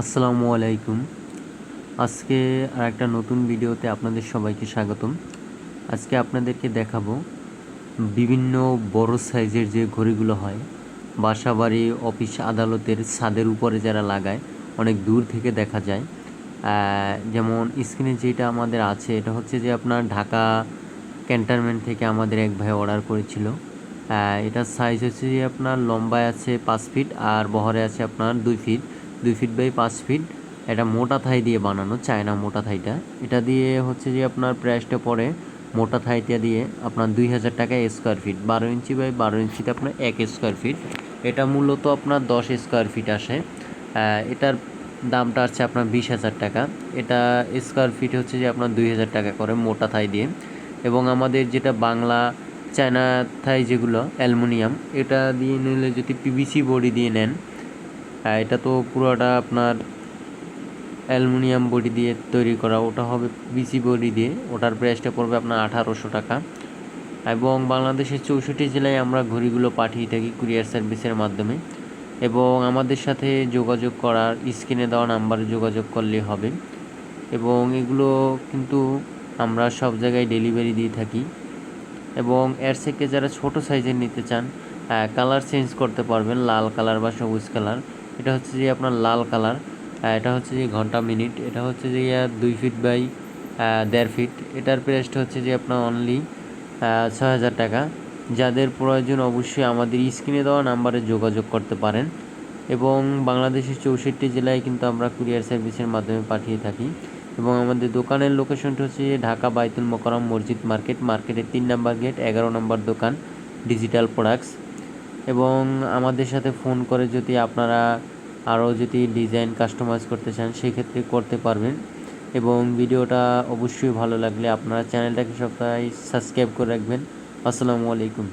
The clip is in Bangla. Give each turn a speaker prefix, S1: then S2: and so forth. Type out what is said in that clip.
S1: আসসালামু আলাইকুম। আজকে আর একটা নতুন ভিডিওতে আপনাদের সবাইকে স্বাগতম। আজকে আপনাদেরকে দেখাবো বিভিন্ন বড় সাইজের যে ঘড়িগুলো হয় বাসা বাড়ি অফিস আদালতের ছাদের উপরে যারা লাগায়, অনেক দূর থেকে দেখা যায়। যেমন স্ক্রিনে যেটা আমাদের আছে, এটা হচ্ছে যে আপনার ঢাকা ক্যান্টনমেন্ট থেকে আমাদের এক ভাই অর্ডার করেছিল। এটার সাইজ হচ্ছে যে আপনার লম্বায় আছে পাঁচ ফিট আর বহরে আছে আপনার দুই ফিট দুই ফিট বাই পাঁচ ফিট এটা মোটা থাই দিয়ে বানানো, চায়না মোটা থাইটা। এটা দিয়ে হচ্ছে যে আপনার প্রাইসটা পড়ে মোটা থাইটা দিয়ে আপনার দুই হাজার টাকা স্কোয়ার ফিট বারো ইঞ্চি বাই বারো ইঞ্চিতে আপনার এক স্কোয়ার ফিট এটা মূলত আপনার দশ স্কোয়ার ফিট আসে। এটার দামটা আছে আপনার বিশ হাজার টাকা। এটা স্কোয়ার ফিট হচ্ছে যে আপনার দুই হাজার টাকা করে মোটা থাই দিয়ে। এবং আমাদের যেটা বাংলা, চায়না থাই যেগুলো, অ্যালুমিনিয়াম, এটা দিয়ে নিলে যদি পিভিসি বডি দিয়ে নেন এটা তো পুরোটা আপনার অ্যালুমিনিয়াম বডি দিয়ে তৈরি করা। ওটা হবে বিসি বডি দিয়ে। ওটার প্রাইসটা পড়বে আপনার আঠারোশো টাকা। এবং বাংলাদেশের চৌষট্টি জেলায় আমরা ঘড়িগুলো পাঠিয়ে থাকি কুরিয়ার সার্ভিসের মাধ্যমে। এবং আমাদের সাথে যোগাযোগ করার, স্ক্রিনে দেওয়া নাম্বারে যোগাযোগ করলে হবে। এবং এগুলো কিন্তু আমরা সব জায়গায় ডেলিভারি দিয়ে থাকি। এবং এর থেকে যারা ছোট সাইজের নিতে চান কালার চেঞ্জ করতে পারবেন। লাল কালার বা সবুজ কালার এটা হচ্ছে যে আপনার লাল কালার এটা হচ্ছে যে ঘণ্টা মিনিট, এটা হচ্ছে যে দুই ফিট বাই দেড় ফিট এটার প্রাইসটা হচ্ছে যে আপনার অনলি ছয় হাজার টাকা। যাদের প্রয়োজন অবশ্যই আমাদের স্ক্রিনে দেওয়া নাম্বারে যোগাযোগ করতে পারেন। এবং বাংলাদেশের চৌষট্টি জেলায় কিন্তু আমরা কুরিয়ার সার্ভিসের মাধ্যমে পাঠিয়ে থাকি। এবং আমাদের দোকানের লোকেশনটা হচ্ছে যে ঢাকা বাইতুল মোকারম মসজিদ মার্কেট। মার্কেটের তিন নাম্বার গেট, এগারো নম্বর দোকান ডিজিটাল প্রোডাক্টস এবং আমাদের সাথে ফোন করে যদি আপনারা আরও যদি ডিজাইন কাস্টমাইজ করতে চান, সেক্ষেত্রে করতে পারবেন। এবং ভিডিওটা অবশ্যই ভালো লাগলে আপনারা চ্যানেলটাকে সবাই সাবস্ক্রাইব করে রাখবেন। আসসালামু আলাইকুম।